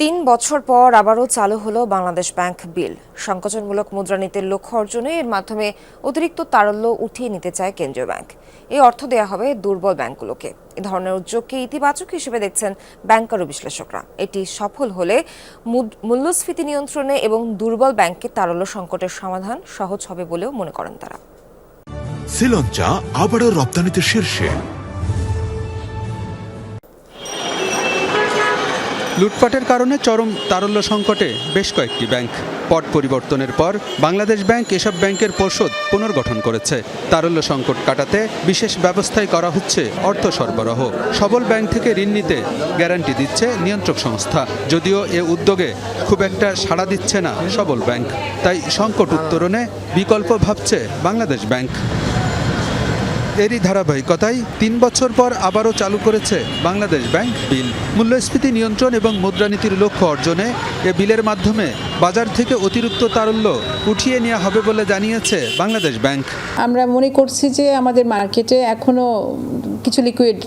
তিন বছর পর আবারও চালু হলো বাংলাদেশ ব্যাংক বিল। সংকোচনমূলক মুদ্রানীতির লক্ষ্য অর্জনে এর মাধ্যমে অতিরিক্ত তারল্য উঠিয়ে নিতে চায় কেন্দ্রীয় ব্যাংক। এই অর্থ দেওয়া হবে দুর্বল ব্যাংকগুলোকে। এ ধরনের উদ্যোগকে ইতিবাচক হিসেবে দেখছেন ব্যাংকার ও বিশ্লেষকরা। এটি সফল হলে মূল্যস্ফীতি নিয়ন্ত্রণে এবং দুর্বল ব্যাংকের তারল্য সংকটের সমাধান সহজ হবে বলেও মনে করেন তারা। শ্রীলঞ্চা আবারও রপ্তানিতে শীর্ষে। লুটপাটের কারণে চরম তারল্য সংকটে বেশ কয়েকটি ব্যাংক। পট পরিবর্তনের পর বাংলাদেশ ব্যাংক এসব ব্যাংকের পর্ষদ পুনর্গঠন করেছে। তারল্য সংকট কাটাতে বিশেষ ব্যবস্থাই করা হচ্ছে অর্থ সরবরাহ। সবল ব্যাংক থেকে ঋণ নিতে গ্যারান্টি দিচ্ছে নিয়ন্ত্রক সংস্থা। যদিও এ উদ্যোগে খুব একটা সাড়া দিচ্ছে না সবল ব্যাংক। তাই সংকট উত্তরণে বিকল্প ভাবছে বাংলাদেশ ব্যাংক। এরই ধারাবাহিকতায় তিন বছর পর আবারও চালু করেছে বাংলাদেশ ব্যাংক বিল। মূল্যস্ফীতি নিয়ন্ত্রণ এবং মুদ্রানীতির লক্ষ্য অর্জনে এ বিলের মাধ্যমে বাজার থেকে অতিরিক্ত তারল্য উঠিয়ে নেওয়া হবে বলে জানিয়েছে বাংলাদেশ ব্যাংক। আমরা মনে করছি যে আমাদের মার্কেটে এখনও কিছু লিকুইড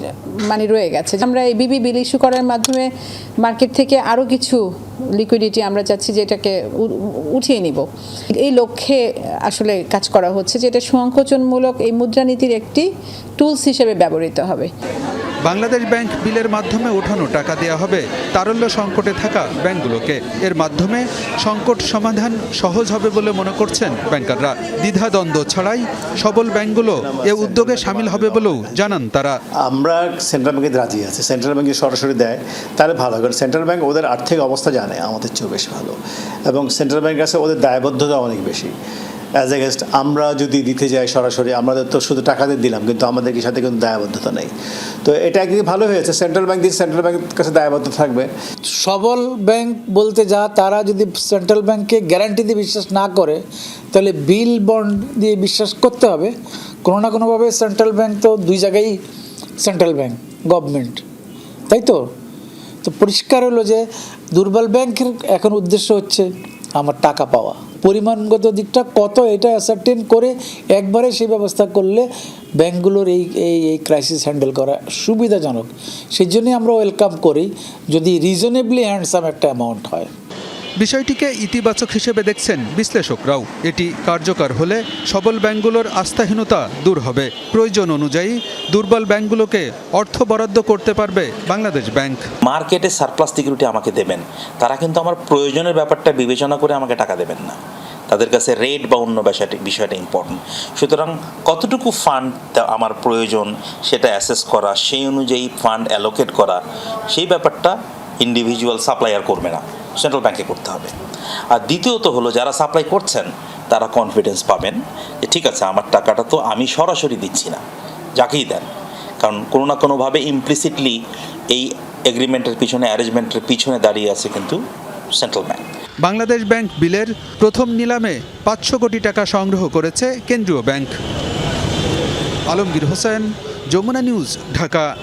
মানি রয়ে গেছে। আমরা এই বিবি বিল ইস্যু করার মাধ্যমে মার্কেট থেকে আরও কিছু লিকুইডিটি আমরা চাচ্ছি যে এটাকে উঠিয়ে নিব। এই লক্ষ্যে আসলে কাজ করা হচ্ছে যে এটা সংকোচনমূলক এই মুদ্রানীতির একটি টুলস হিসেবে ব্যবহৃত হবে। বাংলাদেশ ব্যাংক বিলের মাধ্যমে ওঠানো টাকা দেওয়া হবে তারল্য সংকটে থাকা ব্যাংকগুলোকে। এর মাধ্যমে সংকট সমাধান সহজ হবে বলে মনে করছেন ব্যাংকাররা। দ্বিধাদ্বন্দ্ব ছাড়াই সবল ব্যাংকগুলো এ উদ্যোগে সামিল হবে বলেও জানান তারা। আমরা সেন্ট্রাল ব্যাংকে রাজি আছি। সেন্ট্রাল ব্যাংকে সরাসরি দেয়, তাহলে ভালো কারণ সেন্ট্রাল ব্যাংক ওদের আর্থিক অবস্থা জানে, আমাদের চেয়েও বেশি ভালো। এবং সেন্ট্রাল ব্যাংক কাছে ওদের দায়বদ্ধতা অনেক বেশি। অ্যাজ এগেনস্ট আমরা যদি দিতে যাই সরাসরি, আমাদের তো শুধু টাকাতে দিলাম, কিন্তু আমাদের সাথে কিন্তু দায়বদ্ধতা নেই? তো এটা একদিকে ভালো হয়েছে সেন্ট্রাল ব্যাংক দিয়ে সেন্ট্রাল ব্যাংকের কাছে দায়বদ্ধ থাকবে। সবল ব্যাংক বলতে যা, তারা যদি সেন্ট্রাল ব্যাংকে গ্যারান্টি দিয়ে বিশ্বাস না করে, তাহলে বিল বন্ড দিয়ে বিশ্বাস করতে হবে। কোনো না কোনোভাবে সেন্ট্রাল ব্যাংক তো দুই জায়গায় সেন্ট্রাল ব্যাংক গভর্নমেন্ট তাই তো? তো পরিষ্কার হলো যে দুর্বল ব্যাংকের এখন উদ্দেশ্য হচ্ছে আমার টাকা পাওয়া। পরিমাণগত দিকটা কত এটা অ্যাসার্টেন করে একবারে সেই ব্যবস্থা করলে ব্যাঙ্কগুলোর এই এই এই ক্রাইসিস হ্যান্ডেল করা সুবিধাজনক। সেই জন্যই আমরা ওয়েলকাম করি। যদি রিজনেবলি হ্যান্ডসাম একটা অ্যামাউন্ট হয়। বিষয়টিকে ইতিবাচক হিসেবে দেখছেন বিশ্লেষকরাও। এটি কার্যকর হলে সবল ব্যাংকগুলোর আস্থাহীনতা দূর হবে। প্রয়োজন অনুযায়ী দুর্বল ব্যাংকগুলোকে অর্থ বরাদ্দ করতে পারবে বাংলাদেশ ব্যাংক। মার্কেটে সারপ্লাস সিকিউরিটি আমাকে দেবেন। তারা কিন্তু আমার প্রয়োজনের ব্যাপারটা বিবেচনা করে আমাকে টাকা দেবেন না। তাদের কাছে রেট বা অন্য বিষয়টা বিষয়টা ইম্পর্টেন্ট সুতরাং কতটুকু ফান্ড আমার প্রয়োজন সেটা অ্যাসেস করা, সেই অনুযায়ী ফান্ড অ্যালোকেট করা, সেই ব্যাপারটা ইন্ডিভিজুয়াল সাপ্লায়ার করবে না। সেন্ট্রাল ব্যাংকে করতে হবে। আর দ্বিতীয়ত হলো, যারা সাপ্লাই করছেন, তারা কনফিডেন্স পাবেন যে, ঠিক আছে, আমার টাকাটা তো আমি সরাসরি দিচ্ছি না, যাকেই দেন। কারণ কোনো না কোনোভাবে ইমপ্লিসিটলি এই এগ্রিমেন্টের পিছনে অ্যারেঞ্জমেন্টের পিছনে দাঁড়িয়ে আছে কিন্তু সেন্ট্রাল ব্যাংক। বাংলাদেশ ব্যাংক বিলের প্রথম নিলামে পাঁচশো কোটি টাকা সংগ্রহ করেছে কেন্দ্রীয় ব্যাংক। আলমগীর হোসেন, যমুনা নিউজ, ঢাকা।